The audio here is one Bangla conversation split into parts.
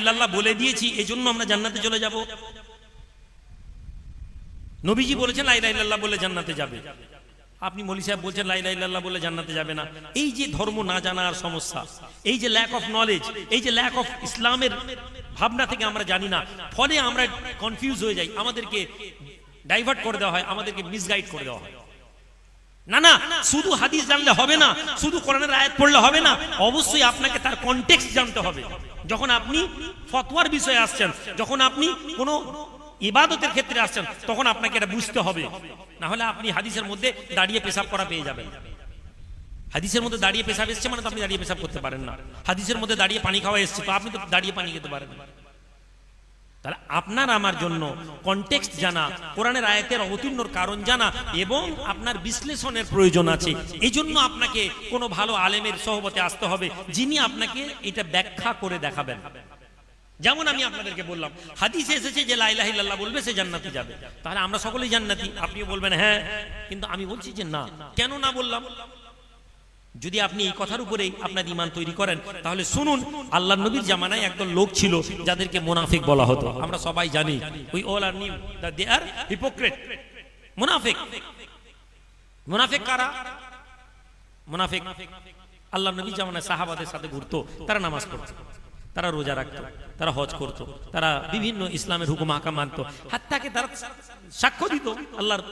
ইল্লাল্লাহ বলে দিয়েছি, এজন্য আমরা জান্নাতে চলে যাব। নবীজি বলেছেন লাইলা ইল্লাল্লাহ বলে জান্নাতে যাবে। আপনি মলি সাহেব বলছেন লাইলা ইল্লাল্লাহ বলে জান্নাতে যাবে না। এই যে ধর্ম না জানার সমস্যা, এই যে ল্যাক অফ নলেজ এই যে ল্যাক অফ ইসলামের ভাবনা থেকে আমরা জানি না, ফলে আমরা কনফিউজ হয়ে যাই। আমাদেরকে ডাইভার্ট করে দেওয়া হয়, আমাদেরকে মিসগাইড করে দেওয়া হয়। না না, শুধু হাদিস জানলে হবে না, শুধু কোরআনের আয়াত পড়লে হবে না, অবশ্যই আপনাকে তার কনটেক্সট জানতে হবে। যখন আপনি ফতোয়ার বিষয়ে আসছেন, যখন আপনি কোনো ইবাদতের ক্ষেত্রে আসছেন, তখন আপনাকে এটা বুঝতে হবে। না হলে আপনি হাদিসের মধ্যে দাঁড়িয়ে পেশাব করা পেয়ে যাবেন। হাদিসের মধ্যে দাঁড়িয়ে পেশাব এসছে মানে তো আপনি দাঁড়িয়ে পেশাব করতে পারেন না। হাদিসের মধ্যে দাঁড়িয়ে পানি খাওয়া এসছে, তো আপনি তো দাঁড়িয়ে পানি খেতে পারেন। না তাহলে আপনার আমার জন্য কনটেক্সট জানা, কোরআনের আয়াতের অবতীর্ণর কারণ জানা এবং আপনার বিশ্লেষণের প্রয়োজন আছে। এই জন্য আপনাকে কোনো ভালো আলেমের সহবতে আসতে হবে যিনি আপনাকে এটা ব্যাখ্যা করে দেখাবেন। যেমন আমি আপনাদেরকে বললাম, হাদিসে এসেছে যে লাইলাহ ইল্লাল্লাহ বলবে, সে জান্নাতে যাবে। তাহলে আমরা সকলেই জান্নাতি, আপনিও বলবেন হ্যাঁ। কিন্তু আমি বলছি যে না। কেন না বললাম? যদি আপনি এই কথার উপরে আপনার ইমান তৈরি করেন, তাহলে শুনুন আল্লাহ নবীর জামানায় একদল লোক ছিল যাদেরকে মোনাফিক বলা হতো। আমরা সবাই জানি we all are knew they hypocrite. কারা? আল্লাহ জামানায় সাহাবাদের সাথে ঘুরতো, তারা নামাজ পড়তো, তারা রোজা রাখতো, তারা হজ করত, তারা বিভিন্ন ইসলামের হুকুম হাকাম মানত। হাত্তাকে তারা সাক্ষ্য দিত, আল্লাহর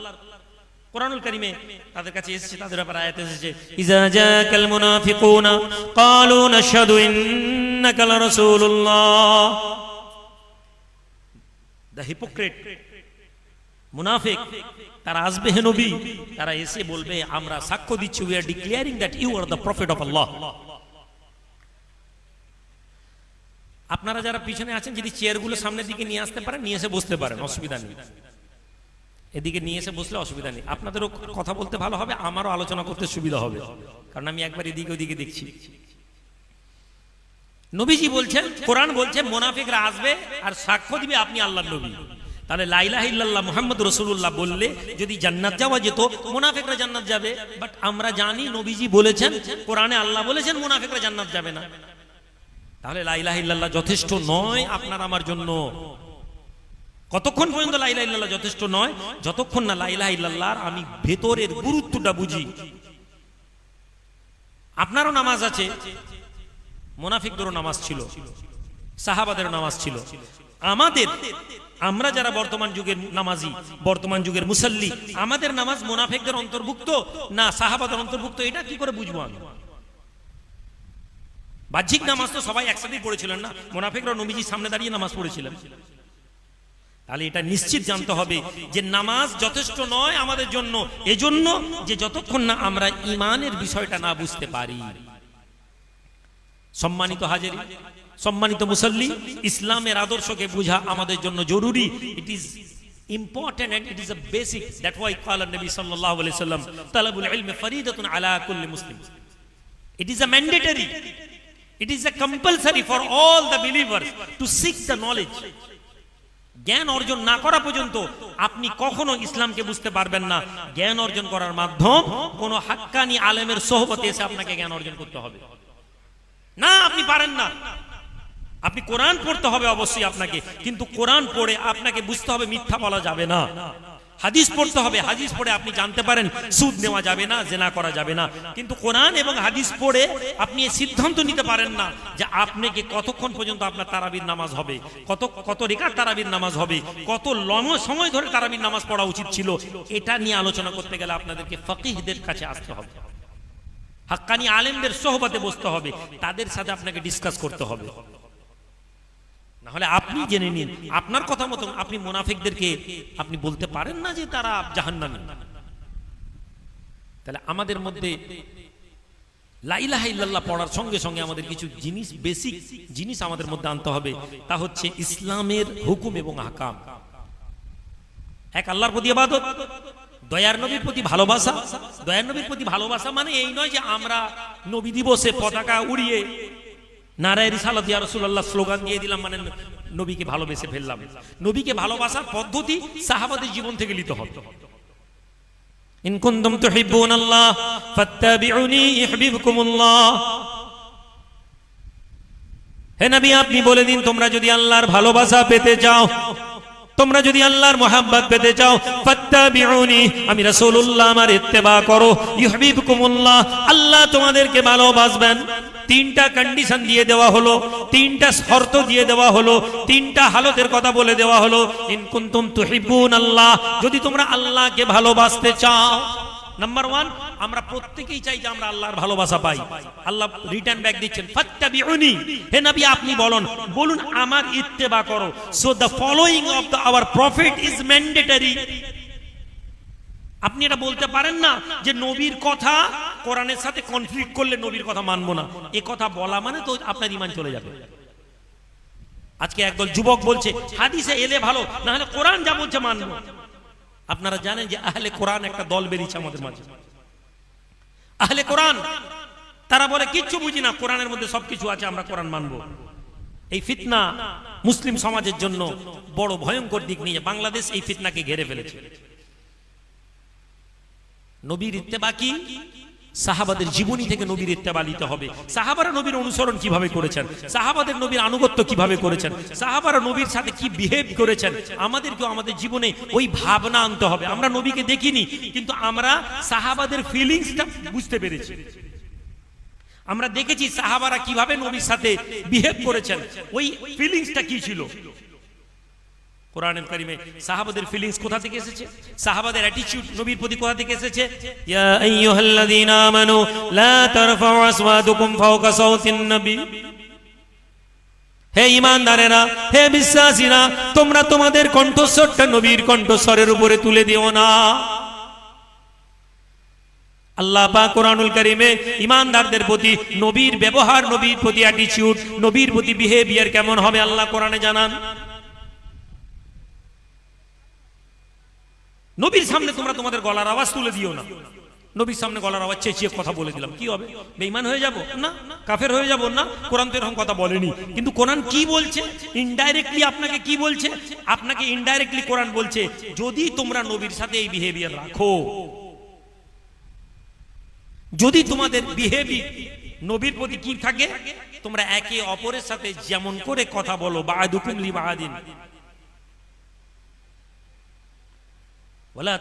কোরআনুল কারিমে তাদের কাছে এসেছে, তাদের ব্যাপারে আয়াত এসেছে। ইজা জাকাল মুনাফিকুনা ক্বালু নাশহাদু ইন্নাকা লারাসূলুল্লাহ। হিপোক্রেট, মুনাফিক, তারা আসবে হে নবী। তারা এসে বলবে, আমরা সাক্ষ্য দিচ্ছি we are declaring that you are the prophet of Allah আপনারা যারা পিছনে আছেন, যদি চেয়ারগুলো সামনের দিকে নিয়ে আসতে পারেন, নিয়ে এসে বসতে পারেন, অসুবিধা নেই। এদিকে নিয়ে এসে বসলে অসুবিধা নেই। আপনাদেরও কথা বলতে ভালো হবে, আমারও আলোচনা করতে সুবিধা হবে। কারণ আমি একবার এদিকে ওদিকে দেখছি। নবীজি বলছেন, কোরআন বলছে, মোনাফিকরা আসবে আর সাক্ষ্য দিবে আপনি আল্লাহ নবী। তাহলে লাইলাহ ইল্লাল্লাহ মোহাম্মদ রসুল্লাহ বললে, যদি জান্নাত যাওয়া যেত, মোনাফিকরা জান্নাত যাবে। বাট আমরা জানি নবীজি বলেছেন, কোরআনে আল্লাহ বলেছেন, মোনাফিকরা জান্নাত যাবে না। তাহলে লাইলাহ ইল্লাল্লাহ যথেষ্ট নয় আপনার আমার জন্য। কতক্ষণ পর্যন্ত লাইলাহ ইল্লাল্লাহ যথেষ্ট নয়? যতক্ষণ না লাইলাহ ইল্লাল্লাহর আমি ভেতরের গুরুত্বটা বুঝি। আপনারও নামাজ আছে। মোনাফিকদেরও নামাজ ছিল। সাহাবাদেরও নামাজ ছিল। আমাদের, আমরা যারা বর্তমান যুগের নামাজি, বর্তমান যুগের মুসল্লি, আমাদের নামাজ মোনাফিকদের অন্তর্ভুক্ত না সাহাবাদের অন্তর্ভুক্ত, এটা কি করে বুঝব আমি? বাহ্যিক নামাজ তো সবাই একসাথেই পড়েছিলেন না? মোনাফিকরা নবীজির সামনে দাঁড়িয়ে নামাজ পড়েছিলেন। তাহলে এটা নিশ্চিত জানতে হবে যে নামাজ যথেষ্ট নয় আমাদের জন্য, এজন্য যে যতক্ষণ না আমরা ইমানের বিষয়টা না বুঝতে পারি। সম্মানিত হাজির, সম্মানিত মুসল্লি, ইসলামের আদর্শকে বুঝা আমাদের জন্য জরুরি। It is important and it is a basic that why call নবী সাল্লাল্লাহু আলাইহি সাল্লাম তালাবুল ইলমি ফরিদাতুন আলা কুল্লি মুসলিম it is a mandatory it is a compulsory for all the believers to seek the knowledge জ্ঞান অর্জন না করা পর্যন্ত আপনি কখনো ইসলামকে বুঝতে পারবেন না। জ্ঞান অর্জন করার মাধ্যম কোন হাক্কানি আলেমের সহপতি এসে আপনাকে জ্ঞান অর্জন করতে হবে। না, আপনি পারেন না। আপনি কোরআন পড়তে হবে অবশ্যই আপনাকে, কিন্তু কোরআন পড়ে আপনাকে বুঝতে হবে মিথ্যা বলা যাবে না। হাদিস পড়তে হবে হাদিস পড়ে আপনি জানতে পারেন সুদ নেওয়া যাবে না জেনা করা যাবে না। কিন্তু কোরআন এবং হাদিস পড়ে আপনি এই সিদ্ধান্ত নিতে পারেন না যে আপনাকে কতক্ষণ পর্যন্ত আপনার তারাবির নামাজ হবে কত কত রেখার তারাবির নামাজ হবে কত লম সময় ধরে তারাবির নামাজ পড়া উচিত ছিল এটা নিয়ে আলোচনা করতে গেলে আপনাদেরকে ফকিহদের কাছে আসতে হবে। হাক্কানি আলেমদের সহবাতে বসতে হবে তাদের সাথে আপনাকে ডিসকাস করতে হবে। না হলে আপনি জেনে নিন, আপনার কথা মতো আপনি মোনাফিকদেরকে আপনি বলতে পারেন না যে তারা জাহান্নামী। তাহলে আমাদের মধ্যে লাইলাহ ইল্লাল্লাহ পড়ার সঙ্গে সঙ্গে আমাদের কিছু জিনিস, বেসিক জিনিস আমাদের মধ্যে আনতে হবে, তা হচ্ছে ইসলামের হুকুম এবং হাকাম এক আল্লাহর প্রতি আবাদত দয়ার নবীর প্রতি ভালোবাসা। দয়ার নবীর প্রতি ভালোবাসা মানে এই নয় যে আমরা নবী দিবসে পতাকা উড়িয়ে নারায় রিসালাত, ইয়া রাসূলুল্লাহ, স্লোগান দিয়ে দিলাম মানে নবীকে ভালোবেসে ফেললাম। নবীকে ভালোবাসার পদ্ধতি সাহাবাদের জীবন থেকে নিতে হবে। ইন ইউহিব্বুকুমুল্লাহ। হে নবী, আপনি বলে দিন, তোমরা যদি আল্লাহর ভালোবাসা পেতে চাও, তোমরা যদি আল্লাহর মোহাব্বত পেতে চাও, ফাত্তাবিউনি, আমি রাসূলুল্লাহ, আমার ইত্তেবা করো ইউহিবকুমুল্লাহ আল্লাহ তোমাদেরকে ভালোবাসবেন। তিনটা কন্ডিশন দিয়ে দেওয়া হলো, তিনটা শর্ত দিয়ে দেওয়া হলো, তিনটা হালতের কথা বলে দেওয়া হলো। ইন কুনতুম তুহিব্বুন আল্লাহ যদি তোমরা আল্লাহকে ভালোবাসতে চাও নাম্বার ওয়ান আমরা প্রত্যেকেই চাই যে আমরা আল্লাহর ভালোবাসা পাই। আল্লাহ রিটার্ন ব্যাক দিচ্ছেন, ফাত্তাবিউনি, হে নবী আপনি বলুন বলুন আমার ইত্তেবা করো। So the following of the our prophet is mandatory আপনি এটা বলতে পারেন না যে নবীর কথা কোরআনের সাথে কনফ্লিক্ট করলে নবীর কথা মানবো না। এ কথা বলা মানে তো আপনার ইমান চলে যাবে। আজকে একদল যুবক বলছে, হাদিসে এলে ভালো না হলে কোরআন যা বলছে মানবো। আপনারা জানেন যে আহলে কোরআন একটা দল বেরিয়েছে আমাদের মাঝে। আহলে কোরআন, তারা বলে, কিচ্ছু বুঝি না, কোরআনের মধ্যে সবকিছু আছে, আমরা কোরআন মানবো। এই ফিতনা মুসলিম সমাজের জন্য বড় ভয়ঙ্কর দিক নিয়ে বাংলাদেশ এই ফিতনাকে ঘেরে ফেলেছে। নবীর ইত্তেবা কি? সাহাবাদের জীবনী থেকে নবীর ইত্তেবা নিতে হবে। সাহাবারা নবীর অনুসরণ কীভাবে করেছেন? সাহাবাদের নবীর আনুগত্য কীভাবে করেছেন? সাহাবারা নবীর সাথে কি বিহেভ করেছেন? আমাদেরকেও আমাদের জীবনে ওই ভাবনা আনতে হবে। আমরা নবীকে দেখিনি, কিন্তু আমরা সাহাবাদের ফিলিংসটা বুঝতে পেরেছি। আমরা দেখেছি সাহাবারা কীভাবে নবীর সাথে বিহেভ করেছেন। ওই ফিলিংসটা কি ছিল? কারিমে সাহাবাদের ফিলিংস কোথা থেকে এসেছে? সাহাবাদের অ্যাটিটিউড নবীর প্রতি কোথা থেকে এসেছে? ইয়া আইয়ুহাল্লাযীনা আমানু, লা তারফাউ আসওয়াতুকুম ফাওকা সাওতিন নবী। হে ইমানদারেরা, হে বিশ্বাসীরা, তোমরা তোমাদের কণ্ঠস্বরটা নবীর কণ্ঠস্বরের উপরে তুলে দিও না। আল্লাহ পাক কোরআনুল কারিমে ইমানদারদের প্রতি নবীর ব্যবহার, নবীর প্রতি অ্যাটিটিউড নবীর প্রতি বিহেভিয়ার কেমন হবে আল্লাহ কোরআনে জানান। নবীর সামনে তোমরা তোমাদের গলার আওয়াজ তুলে দিও না। নবীর সামনে গলার আওয়াজ চেঁচিয়ে কথা বলে দিলাম। কি হবে? বেঈমান হয়ে যাব? না। কাফের হয়ে যাব? না। কোরআন তো এরকম কথা বলেনি। কিন্তু কোরআন কি বলছে? ইনডাইরেক্টলি আপনাকে কি বলছে? আপনাকে ইনডাইরেক্টলি কোরআন বলছে, যদি তোমরা নবীর সাথে এই বিহেভিয়ার রাখো। যদি তোমাদের বিহেভিয়ার নবীর প্রতি কি থাকে? তোমরা একে অপরের সাথে যেমন করে কথা বলো বাহাদুকুমলি বাহাদিন বলা